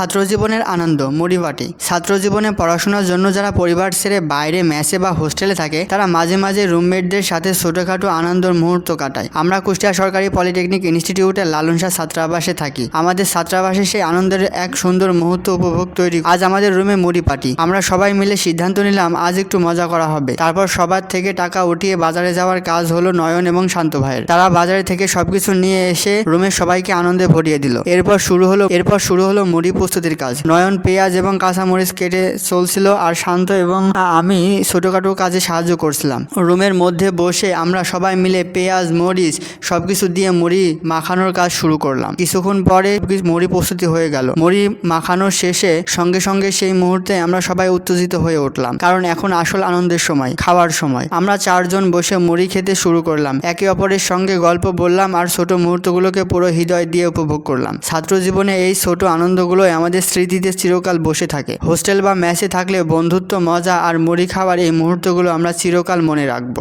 ছাত্র জীবনের আনন্দ মুড়িবাটি ছাত্র জীবনে পড়াশোনার জন্য যারা পরিবার ছেড়ে বাইরে মেসে বা হোস্টেলে থাকে, তারা মাঝে মাঝে রুমমেটদের সাথে ছোটখাটো আনন্দের মুহূর্ত কাটায়। আমরা কুষ্টিয়া সরকারি পলিটেকনিক ইনস্টিটিউটের লালন শাহ ছাত্রাবাসে থাকি। আমাদের ছাত্রাবাসে সেই আনন্দের এক সুন্দর মুহূর্ত উপভোগ তৈরি আজ আমাদের রুমে মুড়ি পাটি আমরা সবাই মিলে সিদ্ধান্ত নিলাম, আজ একটু মজা করা হবে। তারপর সবার থেকে টাকা উঠিয়ে বাজারে যাওয়ার কাজ হলো নয়ন এবং শান্ত ভাইয়ের। তারা বাজারে থেকে সবকিছু নিয়ে এসে রুমের সবাইকে আনন্দে ভরিয়ে দিল। এরপর শুরু হলো এরপর শুরু হলো মুড়ি প্রস্তুতির কাজ। নয়ন, পেঁয়াজ এবং কাঁচামরিচ কেটে চলছিল আর শান্ত এবং আমি ছোটোখাটো কাজে সাহায্য করছিলাম। রুমের মধ্যে বসে আমরা সবাই মিলে পেঁয়াজ, মরিচ সব কিছু দিয়ে মুড়ি মাখানোর কাজ শুরু করলাম। কিছুক্ষণ পরে মুড়ি প্রস্তুতি হয়ে গেল। মুড়ি মাখানোর শেষে সঙ্গে সঙ্গে সেই মুহূর্তে আমরা সবাই উত্তেজিত হয়ে উঠলাম, কারণ এখন আসল আনন্দের সময়, খাওয়ার সময়। আমরা চারজন বসে মুড়ি খেতে শুরু করলাম। একে অপরের সঙ্গে গল্প বললাম আর ছোট মুহূর্তগুলোকে পুরো হৃদয় দিয়ে উপভোগ করলাম। ছাত্র জীবনে এই ছোট আনন্দগুলোই আমাদের স্মৃতিতে চিরকাল বসে থাকে। হোস্টেল বা ম্যাচে থাকলে বন্ধুত্ব মজা আর মুড়ি খাওয়ার এই মুহূর্তগুলো আমরা চিরকাল মনে রাখব।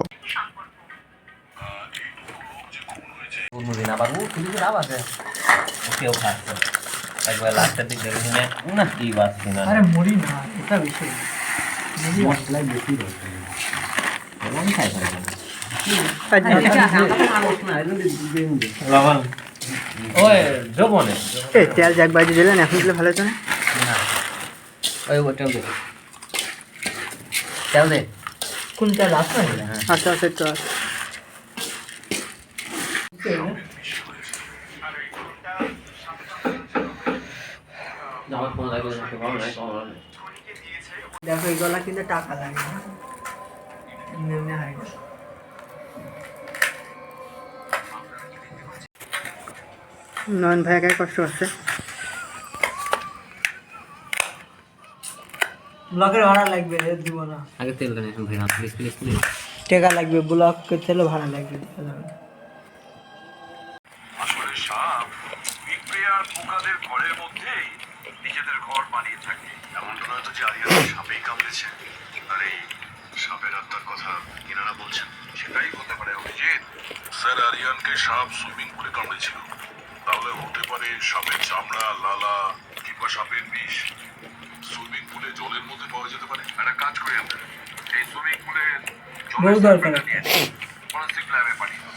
কোনোদিন আবার ও কিছু লাভ আছে ও কেউ খাচ্ছে একবার লাস্টের দিক দেখে শুনে না কি বাঁচছি না। আরে মুড়ি না। এটা বিষয় মশলাই বেশি খাই লবণ ওই তেল এক বাজি দিলেন এখন দিলে ভালো হতো না? ওই ওটাও দে। তেল দে। কোনটা লাস্ট না হ্যাঁ আচ্ছা আচ্ছা নাই দেখো এগুলা কিন্তু টাকা লাগে। এমনি এমনি নয়ন ভাই একাই কষ্ট করছে ব্লকের ভাড়া লাগবে এ দিব না। আগে তেল দেন এখন ভাই হাত প্লিজ প্লিজ প্লিজ টাকা লাগবে ব্লক করতে ভাড়া লাগবে। আসলে সাপ পোকাদের ঘরের মধ্যেই নিজেদের ঘর বানিয়ে থাকে। এমনটা নয়তো যে আরিয়ান সাপেই কামড়েছে। আর এই সাপের আত্মার কথা কিনারা বলছেন সেটাই হতে পারে অভিজিৎ। স্যার আরিয়ানকে সাপ সুইমিং পুলে কামড়েছিল। তাহলে হতে পারে সাপের চামড়া লালা কিংবা সাপের বিষ। সুইমিং পুলে জলের মধ্যে পাওয়া যেতে পারে। একটা কাজ করি আমরা। এই সুইমিং পুলে জলের দরকার নিয়ে ফরেন্সিক ল্যাবে পাঠিয়ে দাও।